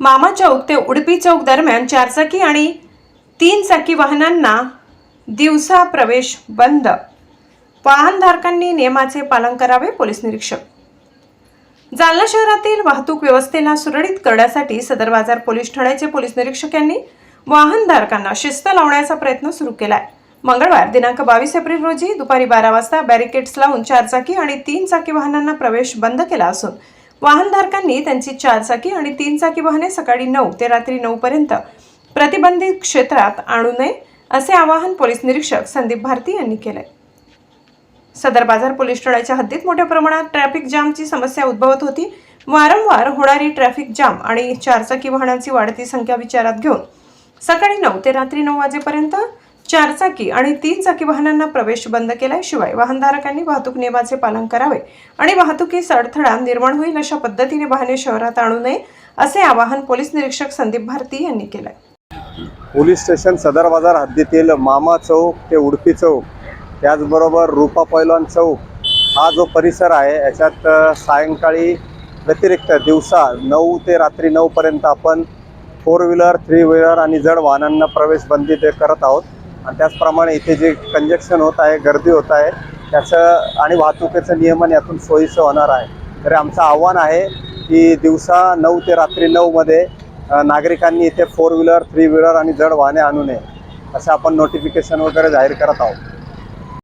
मामा चौक ते उडपी चौक दरम्यान चारचाकी आणि तीन चाकी वाहनांना दिवसा प्रवेश बंद. वाहनधारकांनी नियमाचे पालन करावे पोलीस निरीक्षक. जालना शहरातील वाहतूक व्यवस्थेला सुरळीत करण्यासाठी सदर बाजार पोलीस ठाण्याचे पोलीस निरीक्षक यांनी वाहनधारकांना शिस्त लावण्याचा प्रयत्न सुरू केलाय. मंगळवार दिनांक बावीस एप्रिल रोजी दुपारी बारा वाजता बॅरिकेड्स लावून चारचाकी आणि तीन चाकी वाहनांना प्रवेश बंद केला असून वाहनधारकांनी त्यांची चारचाकी आणि तीन चाकी वाहने सकाळी नऊ ते रात्री नऊ पर्यंत प्रतिबंधित क्षेत्रात आणू नये असे आवाहन पोलीस निरीक्षक संदीप भारती यांनी केले सदर बाजार पोलीस ठाण्याच्या हद्दीत मोठ्या प्रमाणात ट्रॅफिक जामची समस्या उद्भवत होती. वारंवार होणारी ट्रॅफिक जाम आणि चारचाकी वाहनांची वाढती संख्या विचारात घेऊन सकाळी नऊ ते रात्री नऊ वाजेपर्यंत चारचाकी आणि तीन चाकी वाहनांना प्रवेश बंद केलाय. शिवाय वाहनधारकांनी वाहतूक नियमाचे पालन करावे आणि वाहतुकीस अडथळा निर्माण होईल अशा पद्धतीने वाहने शहरात आणू नये असे आवाहन पोलीस निरीक्षक संदीप भारती यांनी केलंय. पोलीस स्टेशन सदर बाजार हद्दीतील मामा चौक ते उडपी चौक त्याचबरोबर रूपा पैलवान चौक हा जो परिसर आहे याच्यात सायंकाळी व्यतिरिक्त दिवसा नऊ ते रात्री नऊपर्यंत आपण फोर व्हीलर थ्री व्हीलर आणि जड वाहनांना प्रवेश बंदी ते करत आहोत. आणि त्याचप्रमाणे इथे जे कंजेक्शन होत आहे गर्दी होत आहे त्याचं आणि वाहतुकीचं नियमन यातून सोयीचं होणार आहे. तर आमचं आव्हान आहे की दिवसा नऊ ते रात्री नऊमध्ये नागरिकांनी इथे फोर व्हीलर थ्री व्हीलर आणि जड वाहने आणू नये. असं आपण नोटिफिकेशन वगैरे जाहीर करत आहोत.